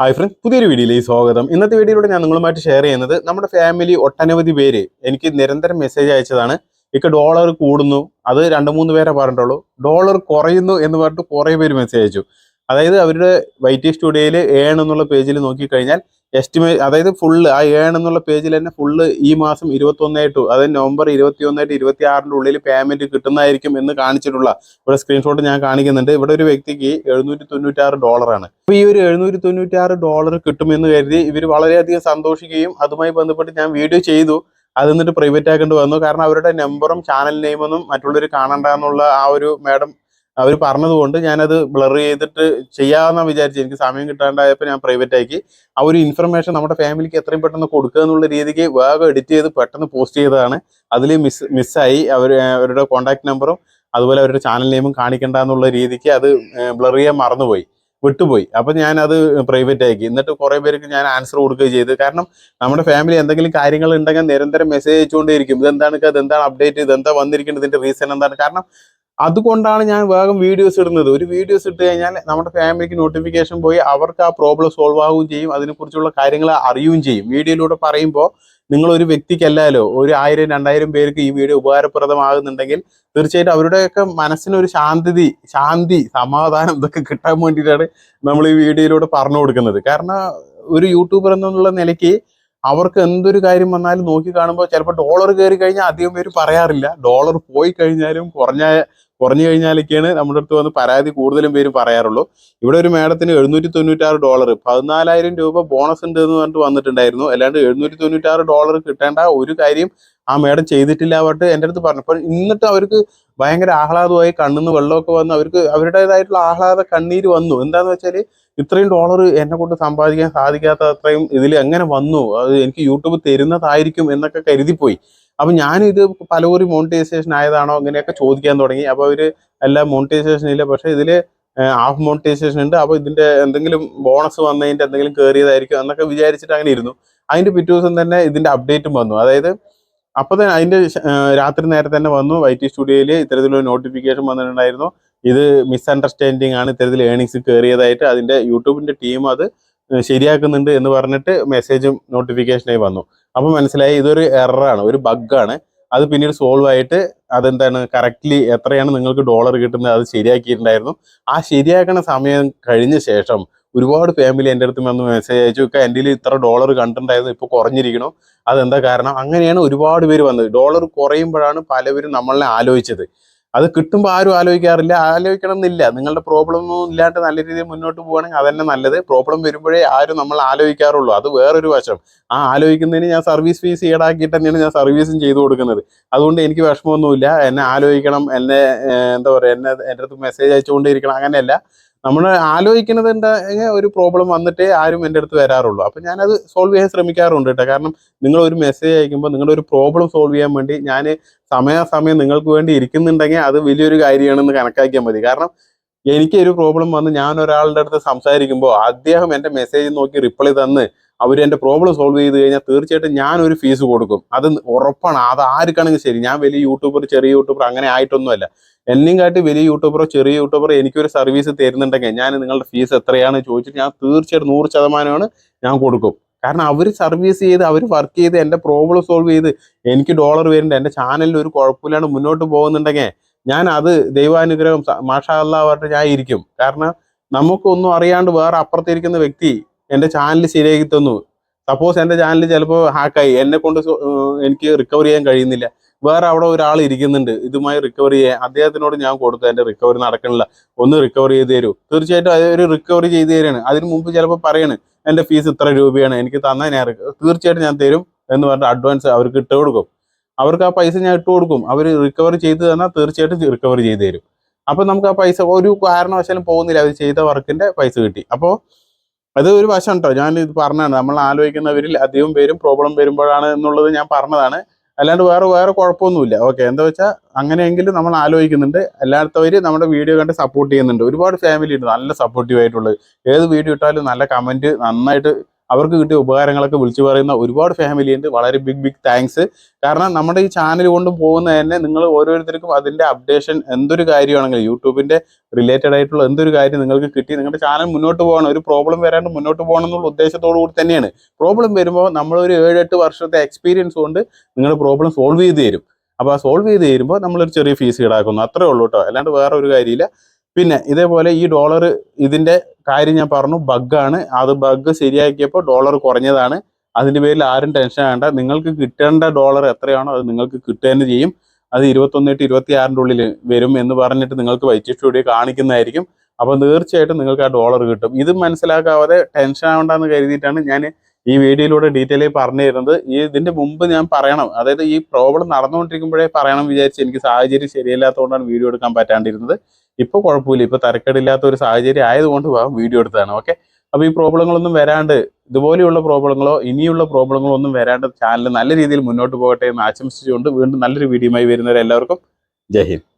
Hi front പുതിയൊരു വീഡിയോയിലേക്ക് സ്വാഗതം. ഇന്നത്തെ വീഡിയോയിലൂടെ ഞാൻ നിങ്ങളുമായിട്ട് ഷെയർ ചെയ്യുന്നത് നമ്മുടെ ഫാമിലി ഒട്ടനവധി പേര് എനിക്ക് നിരന്തരം മെസ്സേജ് അയച്ചതാണ്. ഇക്ക് ഡോളർ കൂടുന്നു. അത് രണ്ട് മൂന്ന് പേരെ പറഞ്ഞിട്ടുള്ളൂ. ഡോളർ കുറയുന്നു എന്ന് പറഞ്ഞിട്ട് കുറേ പേര് മെസ്സേജ് അയച്ചു. അതായത് അവരുടെ വൈറ്റി സ്റ്റുഡിയോയിൽ ഏൺ എന്നുള്ള പേജിൽ നോക്കിക്കഴിഞ്ഞാൽ എസ്റ്റിമേറ്റ് അതായത് ഫുള്ള് ആ ഏൺ എന്നുള്ള പേജിൽ തന്നെ ഫുള്ള് ഈ മാസം ഇരുപത്തൊന്നായിട്ടു അതായത് നവംബർ ഇരുപത്തി ടു ഇരുപത്തി ആറിന്റെ ഉള്ളിൽ പേയ്മെന്റ് കിട്ടുന്നതായിരിക്കും എന്ന് കാണിച്ചിട്ടുള്ള ഇവിടെ സ്ക്രീൻഷോട്ട് ഞാൻ കാണിക്കുന്നുണ്ട്. ഇവിടെ ഒരു വ്യക്തിക്ക് എഴുന്നൂറ്റി തൊണ്ണൂറ്റാറ് ഡോളറാണ് അപ്പോൾ ഈ ഒരു എഴുന്നൂറ്റി തൊണ്ണൂറ്റാറ് ഡോളർ കിട്ടുമെന്ന് കരുതി ഇവർ വളരെയധികം സന്തോഷിക്കുകയും അതുമായി ബന്ധപ്പെട്ട് ഞാൻ വീഡിയോ ചെയ്തു. അത് എന്നിട്ട് പ്രൈവറ്റ് ആക്കേണ്ടി വന്നു. കാരണം അവരുടെ നമ്പറും ചാനൽ നെയിമൊന്നും മറ്റുള്ളവർ കാണണ്ട എന്നുള്ള ആ ഒരു മാഡം അവർ പറഞ്ഞതുകൊണ്ട് ഞാനത് ബ്ലർ ചെയ്തിട്ട് ചെയ്യാമെന്നാണ് വിചാരിച്ചു എനിക്ക് സമയം കിട്ടാണ്ടായപ്പോൾ ഞാൻ പ്രൈവറ്റ് ആക്കി. ആ ഒരു ഇൻഫർമേഷൻ നമ്മുടെ ഫാമിലിക്ക് എത്രയും പെട്ടെന്ന് കൊടുക്കുക എന്നുള്ള രീതിക്ക് വേഗം എഡിറ്റ് ചെയ്ത് പെട്ടെന്ന് പോസ്റ്റ് ചെയ്തതാണ്. അതിൽ മിസ് മിസ്സായി അവർ അവരുടെ കോൺടാക്ട് നമ്പറും അതുപോലെ അവരുടെ ചാനൽ നെയിമും കാണിക്കേണ്ട എന്നുള്ള രീതിക്ക് അത് ബ്ലർ ചെയ്യാൻ മറന്നുപോയി. വിട്ടുപോയി. അപ്പം ഞാനത് പ്രൈവറ്റ് ആക്കി. എന്നിട്ട് കുറേ പേർക്ക് ഞാൻ ആൻസർ കൊടുക്കുകയും ചെയ്തു. കാരണം നമ്മുടെ ഫാമിലി എന്തെങ്കിലും കാര്യങ്ങൾ ഉണ്ടെങ്കിൽ നിരന്തരം മെസ്സേജ് അയച്ചുകൊണ്ടേയിരിക്കും. ഇതെന്താണ് ഇത് എന്താണ് അപ്ഡേറ്റ് ഇതെന്താ വന്നിരിക്കുന്നത്? ഇതിന്റെ റീസൺ എന്താണ്? കാരണം അതുകൊണ്ടാണ് ഞാൻ വേഗം വീഡിയോസ് ഇടുന്നത്. ഒരു വീഡിയോസ് ഇട്ട് കഴിഞ്ഞാൽ നമ്മുടെ ഫാമിലിക്ക് നോട്ടിഫിക്കേഷൻ പോയി അവർക്ക് ആ പ്രോബ്ലം സോൾവ് ആവുകയും ചെയ്യും. അതിനെക്കുറിച്ചുള്ള കാര്യങ്ങൾ അറിയുകയും ചെയ്യും. വീഡിയോയിലൂടെ പറയുമ്പോൾ നിങ്ങൾ ഒരു വ്യക്തിക്കല്ലല്ലോ ഒരു ആയിരം രണ്ടായിരം പേർക്ക് ഈ വീഡിയോ ഉപകാരപ്രദമാകുന്നുണ്ടെങ്കിൽ തീർച്ചയായിട്ടും അവരുടെയൊക്കെ മനസ്സിനൊരു ശാന്തി ശാന്തി സമാധാനം ഇതൊക്കെ കിട്ടാൻ വേണ്ടിയിട്ടാണ് നമ്മൾ ഈ വീഡിയോയിലൂടെ പറഞ്ഞു കൊടുക്കുന്നത്. കാരണം ഒരു യൂട്യൂബർ എന്നുള്ള നിലയ്ക്ക് അവർക്ക് എന്തൊരു കാര്യം വന്നാലും നോക്കി കാണുമ്പോൾ ചിലപ്പോൾ ഡോളർ കയറി കഴിഞ്ഞാൽ അധികം പേര് പറയാറില്ല. ഡോളർ പോയി കഴിഞ്ഞാലും കുറഞ്ഞ കുറഞ്ഞു കഴിഞ്ഞാലൊക്കെയാണ് നമ്മുടെ അടുത്ത് വന്ന് പരാതി കൂടുതലും പേര് പറയാറുള്ളൂ. ഇവിടെ ഒരു മേഡത്തിന് എഴുന്നൂറ്റി തൊണ്ണൂറ്റാറ് ഡോളർ പതിനാലായിരം രൂപ ബോണസ് ഉണ്ട് എന്ന് പറഞ്ഞിട്ട് വന്നിട്ടുണ്ടായിരുന്നു. അല്ലാണ്ട് എഴുന്നൂറ്റി തൊണ്ണൂറ്റാറ് ഡോളർ കിട്ടേണ്ട ഒരു കാര്യം ആ മേഡം ചെയ്തിട്ടില്ല പറഞ്ഞിട്ട് എന്റെ അടുത്ത് പറഞ്ഞു. അപ്പോൾ എന്നിട്ട് അവർക്ക് ഭയങ്കര ആഹ്ലാദമായി കണ്ണിന്ന് വെള്ളമൊക്കെ വന്ന് അവർക്ക് അവരുടേതായിട്ടുള്ള ആഹ്ലാദ കണ്ണീര് വന്നു. എന്താന്ന് വെച്ചാൽ ഇത്രയും ഡോളർ എന്നെ കൊണ്ട് സമ്പാദിക്കാൻ സാധിക്കാത്ത അത്രയും ഇതിൽ എങ്ങനെ വന്നു? അത് എനിക്ക് യൂട്യൂബ് തരുന്നതായിരിക്കും എന്നൊക്കെ കരുതിപ്പോയി. അപ്പൊ ഞാനിത് പലകുറി മോണിറ്റൈസേഷൻ ആയതാണോ അങ്ങനെയൊക്കെ ചോദിക്കാൻ തുടങ്ങി. അപ്പൊ അവർ എല്ലാം മോണിറ്റൈസേഷൻ ഇല്ല പക്ഷെ ഇതിൽ ഹാഫ് മോണിറ്റൈസേഷൻ ഉണ്ട്. അപ്പൊ ഇതിന്റെ എന്തെങ്കിലും ബോണസ് വന്നതിന്റെ എന്തെങ്കിലും കയറിയതായിരിക്കും എന്നൊക്കെ വിചാരിച്ചിട്ട് അങ്ങനെ ഇരുന്നു. അതിന്റെ പിറ്റേ ദിവസം തന്നെ ഇതിന്റെ അപ്ഡേറ്റും വന്നു. അതായത് അപ്പൊ തന്നെ അതിന്റെ രാത്രി നേരത്തെ തന്നെ വന്നു. വൈ ടി സ്റ്റുഡിയോയിൽ ഇത്തരത്തിലൊരു നോട്ടിഫിക്കേഷൻ വന്നിട്ടുണ്ടായിരുന്നു. ഇത് മിസ്അണ്ടർസ്റ്റാൻഡിങ് ആണ്. ഇത്തരത്തിൽ ഏണിങ്സ് കയറിയതായിട്ട് അതിന്റെ യൂട്യൂബിന്റെ ടീം അത് ശരിയാക്കുന്നുണ്ട് എന്ന് പറഞ്ഞിട്ട് മെസ്സേജും നോട്ടിഫിക്കേഷനായി വന്നു. അപ്പോൾ മനസ്സിലായി ഇതൊരു എററാണ് ഒരു ബഗ്ഗാണ് അത് പിന്നീട് സോൾവ് ആയിട്ട് അതെന്താണ് കറക്റ്റ്ലി എത്രയാണ് നിങ്ങൾക്ക് ഡോളർ കിട്ടുന്നത് അത് ശരിയാക്കിയിട്ടുണ്ടായിരുന്നു. ആ ശരിയാക്കണ സമയം കഴിഞ്ഞ ശേഷം ഒരുപാട് ഫാമിലി എന്റെ അടുത്ത് വന്ന് മെസ്സേജ് അയച്ചു ഒക്കെ എന്റെ ഇത്ര ഡോളർ കണ്ടിട്ടുണ്ടായിരുന്നു ഇപ്പോൾ കുറഞ്ഞിരിക്കണോ അതെന്താ കാരണം? അങ്ങനെയാണ് ഒരുപാട് പേര് വന്നത്. ഡോളർ കുറയുമ്പോഴാണ് പലവരും നമ്മളെ ആലോചിച്ചത്. അത് കിട്ടുമ്പോൾ ആരും ആലോചിക്കാറില്ല. ആലോചിക്കണം എന്നില്ല നിങ്ങളുടെ പ്രോബ്ലം ഒന്നും ഇല്ലാണ്ട് നല്ല രീതിയിൽ മുന്നോട്ട് പോവുകയാണെങ്കിൽ അതന്നെ നല്ലത്. പ്രോബ്ലം വരുമ്പോഴേ ആരും നമ്മൾ ആലോചിക്കാറുള്ളൂ. അത് വേറൊരു വശം. ആ ആലോചിക്കുന്നതിന് ഞാൻ സർവീസ് ഫീസ് ഈടാക്കിയിട്ട് തന്നെയാണ് ഞാൻ സർവീസും ചെയ്തു കൊടുക്കുന്നത്. അതുകൊണ്ട് എനിക്ക് വിഷമമൊന്നുമില്ല. എന്നെ ആലോചിക്കണം. എന്നെ എന്താ പറയുക എന്നെ എന്റെ അടുത്ത് മെസ്സേജ് അയച്ചുകൊണ്ടിരിക്കണം. അങ്ങനെയല്ല. നമ്മൾ ആലോചിക്കുന്നത് എന്താ ഒരു പ്രോബ്ലം വന്നിട്ടേ ആരും എന്റെ അടുത്ത് വരാറുള്ളൂ. അപ്പം ഞാനത് സോൾവ് ചെയ്യാൻ ശ്രമിക്കാറുണ്ട് കേട്ടോ. കാരണം നിങ്ങൾ ഒരു മെസ്സേജ് അയക്കുമ്പോൾ നിങ്ങളുടെ ഒരു പ്രോബ്ലം സോൾവ് ചെയ്യാൻ വേണ്ടി ഞാൻ സമയാസമയം നിങ്ങൾക്ക് വേണ്ടി ഇരിക്കുന്നുണ്ടെങ്കിൽ അത് വലിയൊരു കാര്യമാണെന്ന് കണക്കാക്കിയാൽ മതി. കാരണം എനിക്ക് ഒരു പ്രോബ്ലം വന്ന് ഞാൻ ഒരാളുടെ അടുത്ത് സംസാരിക്കുമ്പോൾ അദ്ദേഹം എന്റെ മെസ്സേജ് നോക്കി റിപ്ലൈ തന്ന് അവർ എന്റെ പ്രോബ്ലം സോൾവ് ചെയ്ത് കഴിഞ്ഞാൽ തീർച്ചയായിട്ടും ഞാൻ ഒരു ഫീസ് കൊടുക്കും. അത് ഉറപ്പാണ്. അത് ആർക്കാണെങ്കിൽ ശരി. ഞാൻ വലിയ യൂട്യൂബർ ചെറിയ യൂട്യൂബർ അങ്ങനെ ആയിട്ടൊന്നുമല്ല. എന്നെയും കാട്ടി വലിയ യൂട്യൂബറോ ചെറിയ യൂട്യൂബറോ എനിക്കൊരു സർവീസ് തരുന്നുണ്ടെങ്കിൽ ഞാൻ നിങ്ങളുടെ ഫീസ് എത്രയാണ് ചോദിച്ചിട്ട് ഞാൻ തീർച്ചയായിട്ടും നൂറ് ശതമാനമാണ് ഞാൻ കൊടുക്കും. കാരണം അവർ സർവീസ് ചെയ്ത് അവർ വർക്ക് ചെയ്ത് എന്റെ പ്രോബ്ലം സോൾവ് ചെയ്ത് എനിക്ക് ഡോളർ വരുന്നുണ്ട്. എന്റെ ചാനലിൽ ഒരു കുഴപ്പമില്ലാണ്ട് മുന്നോട്ട് പോകുന്നുണ്ടെങ്കിൽ ഞാൻ അത് ദൈവാനുഗ്രഹം സ- മാഷാ അല്ലാ പറഞ്ഞിട്ട് ഞാൻ ഇരിക്കും കാരണം നമുക്കൊന്നും അറിയാണ്ട് വേറെ അപ്പുറത്തിരിക്കുന്ന വ്യക്തി എന്റെ ചാനൽ ശരിയാക്കി തന്നു. സപ്പോസ് എന്റെ ചാനൽ ചിലപ്പോൾ ഹാക്കായി എന്നെ കൊണ്ട് എനിക്ക് റിക്കവർ ചെയ്യാൻ കഴിയുന്നില്ല. വേറെ അവിടെ ഒരാൾ ഇരിക്കുന്നുണ്ട്. ഇതുമായി റിക്കവർ ചെയ്യാൻ. അദ്ദേഹത്തിനോട് ഞാൻ കൊടുത്തു. എന്റെ റിക്കവറി നടക്കണില്ല. ഒന്ന് റിക്കവർ ചെയ്ത് തരൂ. തീർച്ചയായിട്ടും അത് ഒരു റിക്കവറി ചെയ്ത് തരാണ്. അതിന് മുമ്പ് ചിലപ്പോൾ പറയാണ് എന്റെ ഫീസ് ഇത്ര രൂപയാണ്. എനിക്ക് തന്നാൽ ഞാൻ തീർച്ചയായിട്ടും ഞാൻ തരും എന്ന് പറഞ്ഞിട്ട് അഡ്വാൻസ് അവർക്ക് ഇട്ട് കൊടുക്കും. അവർക്ക് ആ പൈസ ഞാൻ ഇട്ട് കൊടുക്കും. അവർ റിക്കവർ ചെയ്ത് തന്നാൽ തീർച്ചയായിട്ടും റിക്കവർ ചെയ്ത് തരും. അപ്പോൾ നമുക്ക് ആ പൈസ ഒരു കാരണവശാലും പോകുന്നില്ല. അവർ ചെയ്ത വർക്കിന്റെ പൈസ കിട്ടി. അപ്പോൾ അത് ഒരു വശം കേട്ടോ ഞാൻ ഇത് പറഞ്ഞതാണ്. നമ്മൾ ആലോചിക്കുന്നവരിൽ അധികം പേരും പ്രോബ്ലം വരുമ്പോഴാണ് എന്നുള്ളത് ഞാൻ പറഞ്ഞതാണ്. അല്ലാണ്ട് വേറെ വേറെ കുഴപ്പമൊന്നുമില്ല. ഓക്കെ എന്താ വെച്ചാൽ അങ്ങനെയെങ്കിലും നമ്മൾ ആലോചിക്കുന്നുണ്ട്. അല്ലാത്തവർ നമ്മുടെ വീഡിയോ കണ്ട് സപ്പോർട്ട് ചെയ്യുന്നുണ്ട്. ഒരുപാട് ഫാമിലി ഉണ്ട്. നല്ല സപ്പോർട്ടീവ് ആയിട്ടുള്ളത്. ഏത് വീഡിയോ ഇട്ടാലും നല്ല കമന്റ് നന്നായിട്ട് അവർക്ക് കിട്ടിയ ഉപകാരങ്ങളൊക്കെ വിളിച്ചു പറയുന്ന ഒരുപാട് ഫാമിലി ഉണ്ട്. വളരെ ബിഗ് ബിഗ് താങ്ക്സ് കാരണം നമ്മുടെ ഈ ചാനൽ കൊണ്ട് പോകുന്നത് തന്നെ നിങ്ങൾ ഓരോരുത്തർക്കും അതിന്റെ അപ്ഡേഷൻ എന്തൊരു കാര്യമാണെങ്കിലും യൂട്യൂബിന്റെ റിലേറ്റഡ് ആയിട്ടുള്ള എന്തൊരു കാര്യം നിങ്ങൾക്ക് കിട്ടി നിങ്ങളുടെ ചാനൽ മുന്നോട്ട് പോകണം ഒരു പ്രോബ്ലം വരാണ്ട് മുന്നോട്ട് പോകണം എന്നുള്ള ഉദ്ദേശത്തോടു കൂടി തന്നെയാണ്. പ്രോബ്ലം വരുമ്പോൾ നമ്മൾ ഒരു ഏഴെട്ട് വർഷത്തെ എക്സ്പീരിയൻസ് കൊണ്ട് നിങ്ങൾ പ്രോബ്ലം സോൾവ് ചെയ്ത് തരും. അപ്പോൾ ആ സോൾവ് ചെയ്ത് തരുമ്പോൾ നമ്മളൊരു ചെറിയ ഫീസ് ഈടാക്കുന്നു. അത്രേ ഉള്ളൂ കേട്ടോ അല്ലാണ്ട് വേറെ ഒരു കാര്യമില്ല. പിന്നെ ഇതേപോലെ ഈ ഡോളർ ഇതിന്റെ കാര്യം ഞാൻ പറഞ്ഞു ബഗ്ഗാണ് അത് ബഗ് ശരിയാക്കിയപ്പോൾ ഡോളർ കുറഞ്ഞതാണ്. അതിന്റെ പേരിൽ ആരും ടെൻഷൻ ആകണ്ട നിങ്ങൾക്ക് കിട്ടേണ്ട ഡോളർ എത്രയാണോ അത് നിങ്ങൾക്ക് കിട്ടുക തന്നെ ചെയ്യും. അത് ഇരുപത്തൊന്ന് ടു ഇരുപത്തി ആറിന്റെ ഉള്ളിൽ വരും എന്ന് പറഞ്ഞിട്ട് നിങ്ങൾക്ക് വൈറ്റ് സ്റ്റുഡിയോ കാണിക്കുന്നതായിരിക്കും. അപ്പോൾ തീർച്ചയായിട്ടും നിങ്ങൾക്ക് ആ ഡോളർ കിട്ടും. ഇത് മനസ്സിലാക്കാതെ ടെൻഷൻ ആവണ്ടെന്ന് കരുതിയിട്ടാണ് ഞാൻ ഈ വീഡിയോയിലൂടെ ഡീറ്റെയിൽ പറഞ്ഞു തരുന്നത്. ഈ ഇതിന്റെ മുമ്പ് ഞാൻ പറയണം. അതായത് ഈ പ്രോബ്ലം നടന്നുകൊണ്ടിരിക്കുമ്പോഴേ പറയണം വിചാരിച്ച് എനിക്ക് സാഹചര്യം ശരിയല്ലാത്തതുകൊണ്ടാണ് വീഡിയോ എടുക്കാൻ പറ്റാണ്ടിരുന്നത്. ഇപ്പൊ കുഴപ്പമില്ല. ഇപ്പൊ തരക്കേടില്ലാത്ത ഒരു സാഹചര്യം ആയതുകൊണ്ട് വീഡിയോ എടുത്തതാണ്. ഓക്കെ അപ്പൊ ഈ പ്രോബ്ലങ്ങളൊന്നും വരാണ്ട് ഇതുപോലെയുള്ള പ്രോബ്ലങ്ങളോ ഇനിയുള്ള പ്രോബ്ലങ്ങളോ ഒന്നും വരാണ്ട് ചാനൽ നല്ല രീതിയിൽ മുന്നോട്ട് പോകട്ടെ എന്ന് ആശംസിച്ചുകൊണ്ട് വീണ്ടും നല്ലൊരു വീഡിയോയുമായി വരുന്നവരെല്ലാവർക്കും ജയ് ഹിന്ദ്.